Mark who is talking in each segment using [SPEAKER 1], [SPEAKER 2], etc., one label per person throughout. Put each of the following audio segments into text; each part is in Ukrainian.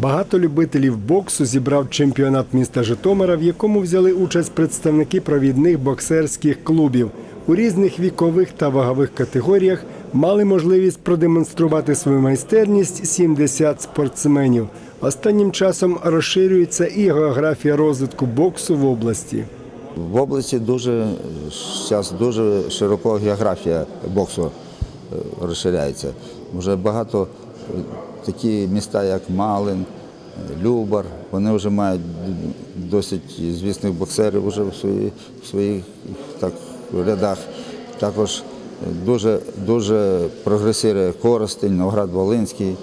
[SPEAKER 1] Багато любителів боксу зібрав чемпіонат міста Житомира, в якому взяли участь представники провідних боксерських клубів. У різних вікових та вагових категоріях мали можливість продемонструвати свою майстерність 70 спортсменів. Останнім часом розширюється і географія розвитку боксу в області.
[SPEAKER 2] В області дуже зараз дуже широка географія боксу е, розширяється. Вже багато такі міста, як Малин, Любар, вони вже мають досить звісних боксерів вже в, свої, в своїх так, рядах. Також дуже, дуже прогресує Коростень, Новград Волинський.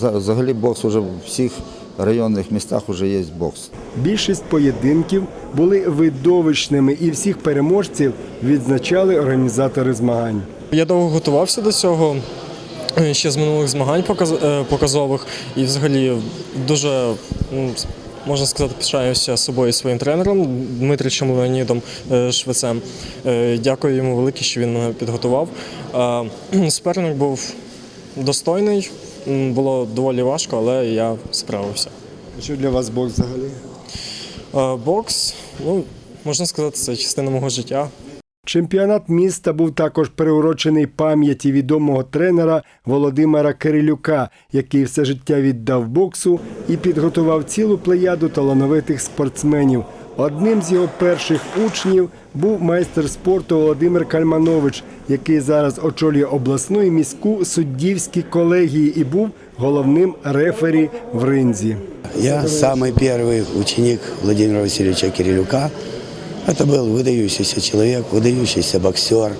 [SPEAKER 2] Взагалі бокс вже в всіх районних містах вже є бокс.
[SPEAKER 1] Більшість поєдинків були видовищними, і всіх переможців відзначали організатори змагань.
[SPEAKER 3] Я довго готувався до цього. Е, Ще з минулих змагань е, показових і взагалі дуже ну, можна сказати, пишаюся собою і своїм тренером Дмитричем Леонідом е, Швецем. Дякую йому велике, що він мене підготував. Суперник був достойний, було доволі важко, але я справився.
[SPEAKER 1] Що для вас бокс взагалі?
[SPEAKER 3] Бокс, ну можна сказати, це частина мого життя.
[SPEAKER 1] Чемпіонат міста був також приурочений пам'яті відомого тренера Володимира Кирилюка, який все життя віддав боксу і підготував цілу плеяду талановитих спортсменів. Одним з його перших учнів був майстер спорту Володимир Кальманович, який зараз очолює обласну і міську суддівські колегії і був головним рефері в ринзі.
[SPEAKER 4] Я самый первый ученик Владимира Васильевича Кирилюка. Это был выдающийся человек, выдающийся боксер.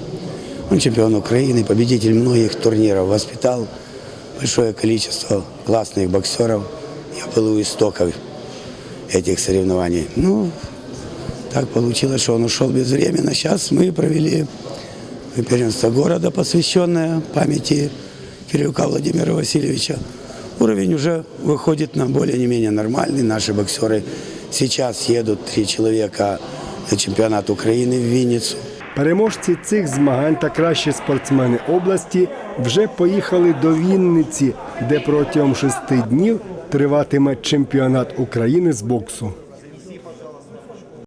[SPEAKER 4] Он чемпион Украины, победитель многих турниров. Воспитал большое количество классных боксеров. Я был у истоков этих соревнований. Ну, так получилось, что он ушел безвременно. Сейчас мы провели первенство города, посвященное памяти Кирилюка Владимира Васильевича. Уровень уже выходит на более не менее нормальный. Наши боксеры сейчас едут три человека на чемпіонат України в Вінницю.
[SPEAKER 1] Переможці цих змагань та кращі спортсмени області вже поїхали до Вінниці, де протягом шести днів триватиме чемпіонат України з боксу.